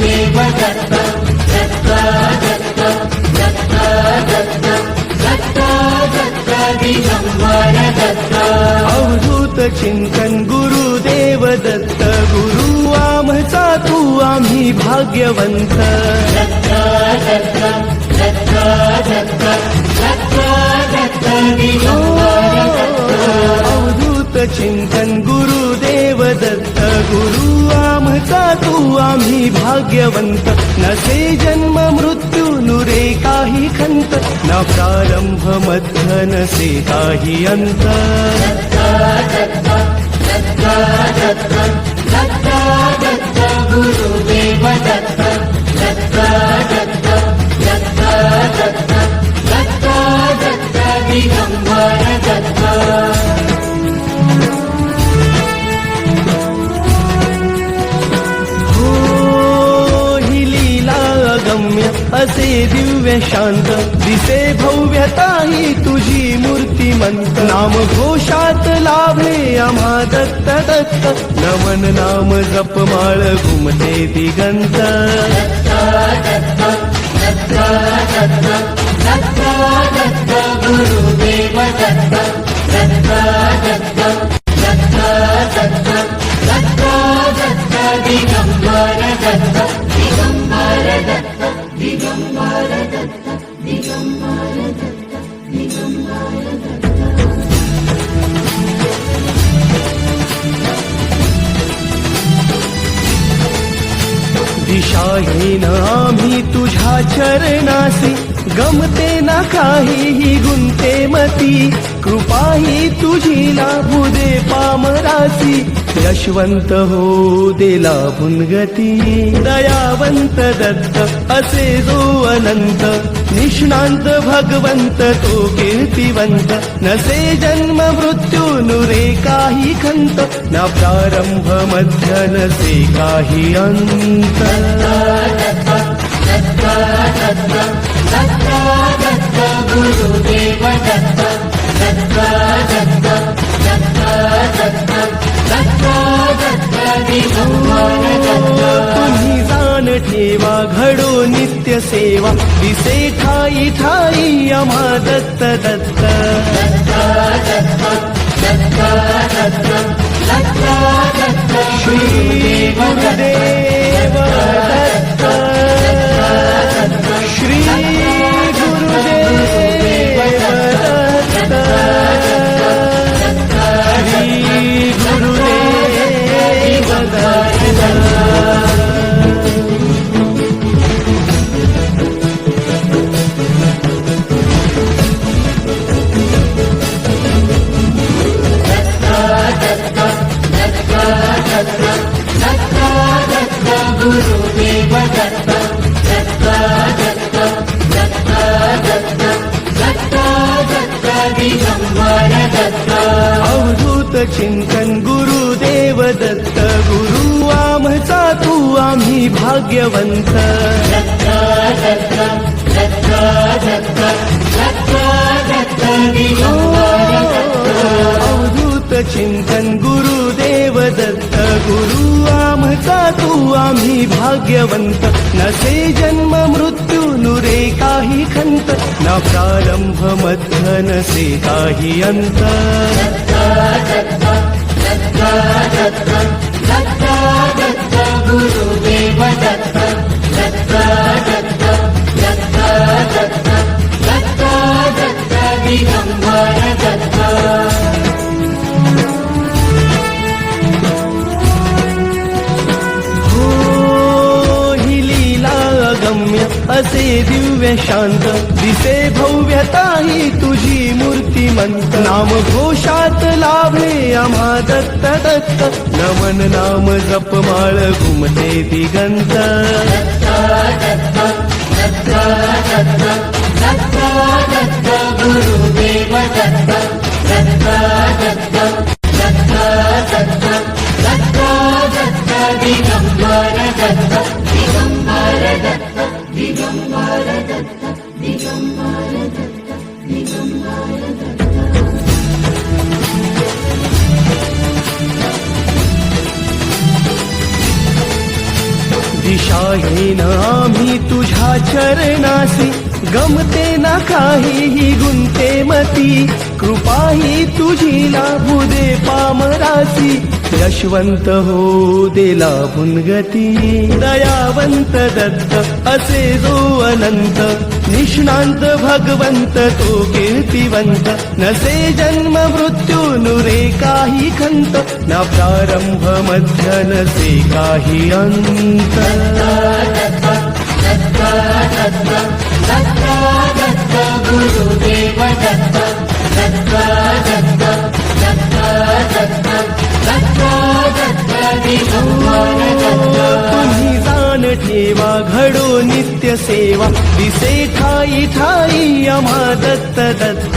देव दत्त दत्त दत्त दत्त दत्त दत्त दत्त दिगंबर दत्त अवधूत चिंतन गुरुदेव दत्त गुरु आमचा तू आम्ही भाग्यवंत. आम्ही भाग्यवंत. नसे जन्म मृत्यू नुरे काही खंत. न प्रारंभ मध्य नसे काही अंत. नाम घोषात लाभे आम्हा दत्त नमन नाम दत्त गुरुदेव दत्त दत्त शाहीन आम्ही तुझ्या चरणासी. गमते ना काहीही गुंते मती. कृपाही तुझी लाभू दे पामरासी. यशवंत हो देला पुनगती दयावंत दत्त असे जो अनंत निष्णांत भगवंत तो कीर्तिवंत नसे जन्म मृत्यू नुरे काही खंत ना अंत गुरुदेव दत्त दत्त दत्त ठेवा घडो नित्य सेवा दिसे ठाई ठाई आम्हा दत्त दत्त। श्री गुरुदेव दत्त चिंतन गुरुदेव दत्त गुरु आमचा तू आम्ही भाग्यवंत. दत्त दत्त दत्त दत्त दत्त अवधूत चिंतन गुरुदेव दत्त गुरु आमचा तू आम्ही भाग्यवंत. नसे जन्म न प्रारम्भमध्यनसे का हि यन्तु असे दिव्य शांत दिसे भव्यता ही तुझी मूर्तिमंत. नाम घोषात लाभे आम्हा दत्त दत्त नमन नाम जपमाळ घुमते दिगंत. दत्त दत्त गुरुदेव दत्त. दिशाहीन आम्ही तुझ्या चरणासी गमते ना काहीही गुंते मती. कृपाही तुझी लाभू दे पामरासी यशवंत हो देला भुनगती दयावंत दत्त असे जो अनंत. निष्णांत भगवंत तो कीर्तिवंत. नसे जन्म मृत्यू नुरे काही खंत. ना प्रारंभ मध्य नसे काही अंत. देवा घडो नित्य सेवा. दिसे ठाई ठाई आम्हा दत्त दत्त.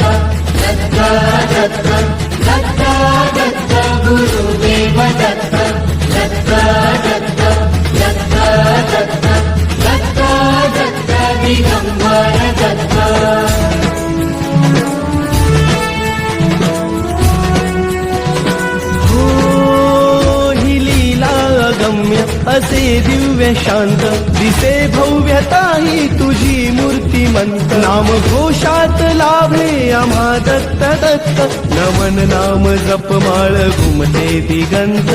दत्त असे दिव्य शांत दिसे भव्यता तुझी तुझी मूर्तिमंत. नाम घोषात लाभे आम्हा दत्त दत्त नमन नाम जपमाळ घुमते दिगंत.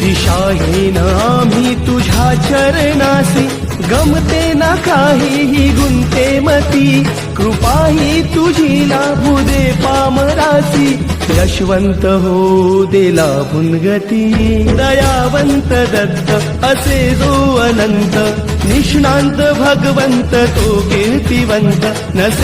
दिशाहीन आम्ही तुझ्या चरणासी गमते ना काहीही गुंते मती. कृपाही तुझी लाभू दे यशवंत हो देला भुनगती दयावंत दत्त असे जो अनंत. निष्णांत भगवंत तो कीर्तिवंत. नसे